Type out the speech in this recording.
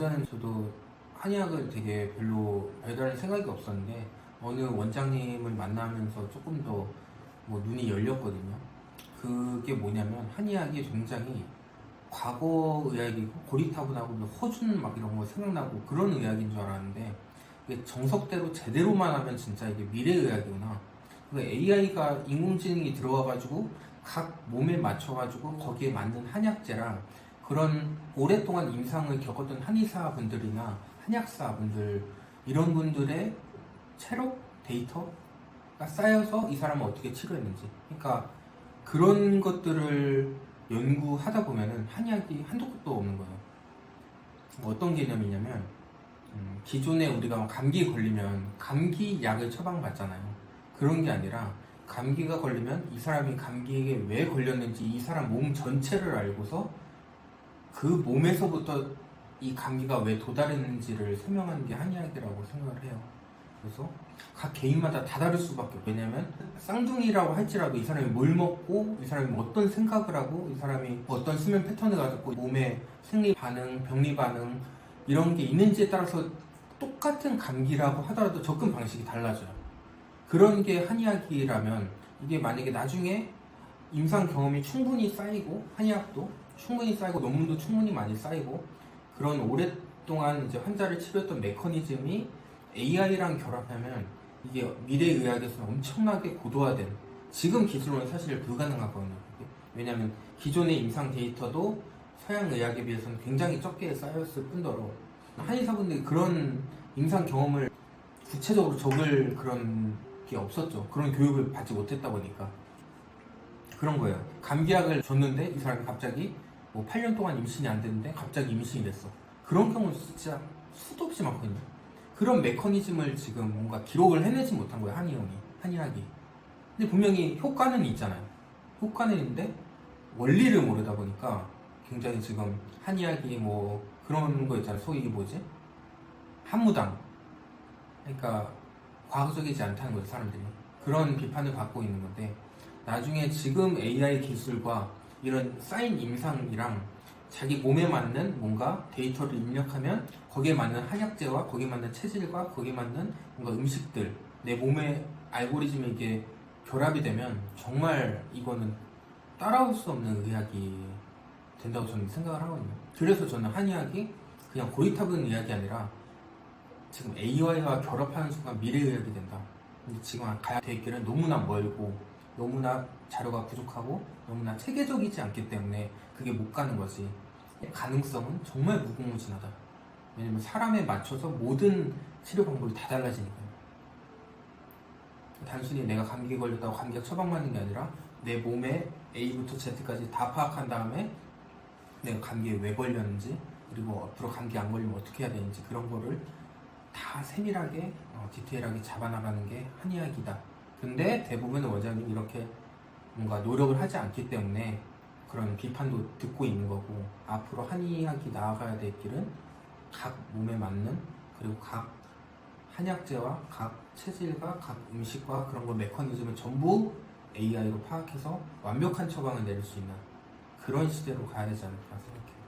예전엔 저도 한의학을 되게 별로 배달할 생각이 없었는데 어느 원장님을 만나면서 조금 더 뭐 눈이 열렸거든요. 그게 뭐냐면 한의학이 굉장히 과거 의학이고 고리타분하고 뭐 허준 막 이런 거 생각나고 그런 의학인 줄 알았는데 이게 정석대로 제대로만 하면 진짜 이게 미래 의학이구나. AI가 인공지능이 들어와가지고 각 몸에 맞춰가지고 거기에 맞는 한약재랑 그런 오랫동안 임상을 겪었던 한의사분들이나 한약사분들 이런 분들의 체력 데이터가 쌓여서 이 사람을 어떻게 치료했는지 그러니까 그런 것들을 연구하다 보면은 한약이 한도 끝도 없는 거예요. 어떤 개념이냐면 음, 기존에 우리가 감기 걸리면 감기 약을 처방받잖아요. 그런 게 아니라 감기가 걸리면 이 사람이 감기에 왜 걸렸는지 이 사람 몸 전체를 알고서 그 몸에서부터 이 감기가 왜 도달했는지를 설명하는 게 한의학이라고 생각을 해요. 그래서 각 개인마다 다 다를 수밖에 없어요. 왜냐면 쌍둥이라고 할지라도 이 사람이 뭘 먹고 이 사람이 어떤 생각을 하고 이 사람이 어떤 수면 패턴을 가졌고 몸의 생리 반응, 병리 반응 이런 게 있는지에 따라서 똑같은 감기라고 하더라도 접근 방식이 달라져요. 그런 게 한의학이라면 이게 만약에 나중에 임상 경험이 충분히 쌓이고 한의학도 충분히 쌓이고 논문도 충분히 많이 쌓이고 그런 오랫동안 이제 환자를 치료했던 메커니즘이 AI랑 결합하면 이게 미래 의학에서는 엄청나게 고도화된 지금 기술로는 사실 불가능하거든요. 왜냐하면 기존의 임상 데이터도 서양 의학에 비해서는 굉장히 적게 쌓였을 뿐더러 한의사분들이 그런 임상 경험을 구체적으로 적을 그런 게 없었죠. 그런 교육을 받지 못했다 보니까 그런 거예요. 감기약을 줬는데 이 사람이 갑자기 뭐 8년 동안 임신이 안 됐는데 갑자기 임신이 됐어. 그런 경우 진짜 수도 없이 많거든요. 그런 메커니즘을 지금 뭔가 기록을 해내지 못한 거예요. 한의형이, 한의학이. 근데 분명히 효과는 있잖아요. 효과는 있는데 원리를 모르다 보니까 굉장히 지금 한의학이 뭐 그런 거 있잖아요. 소위 뭐지? 한무당. 그러니까 과학적이지 않다는 거죠, 사람들이. 그런 비판을 받고 있는 건데 나중에 지금 AI 기술과 이런 쌓인 임상이랑 자기 몸에 맞는 뭔가 데이터를 입력하면 거기에 맞는 한약재와 거기에 맞는 체질과 거기에 맞는 뭔가 음식들 내 몸의 알고리즘에 이게 결합이 되면 정말 이거는 따라올 수 없는 의학이 된다고 저는 생각을 하거든요. 그래서 저는 한의학이 그냥 고리타분 의학이 아니라 지금 AI와 결합하는 순간 미래의학이 된다. 근데 지금 가야 될 길은 너무나 멀고 너무나 자료가 부족하고 너무나 체계적이지 않기 때문에 그게 못 가는 거지. 가능성은 정말 무궁무진하다. 왜냐면 사람에 맞춰서 모든 치료 방법이 다 달라지니까요. 단순히 내가 감기에 걸렸다고 감기약 처방받는 게 아니라 내 몸에 A부터 Z까지 다 파악한 다음에 내가 감기에 왜 걸렸는지 그리고 앞으로 감기 안 걸리면 어떻게 해야 되는지 그런 거를 다 세밀하게 어, 디테일하게 잡아나가는 게 한의학이다. 근데 대부분의 원장님 이렇게 뭔가 노력을 하지 않기 때문에 그런 비판도 듣고 있는 거고 앞으로 한의학이 나아가야 될 길은 각 몸에 맞는 그리고 각 한약재와 각 체질과 각 음식과 그런 거 메커니즘을 전부 AI로 파악해서 완벽한 처방을 내릴 수 있는 그런 시대로 가야 되지 않을까 생각해요.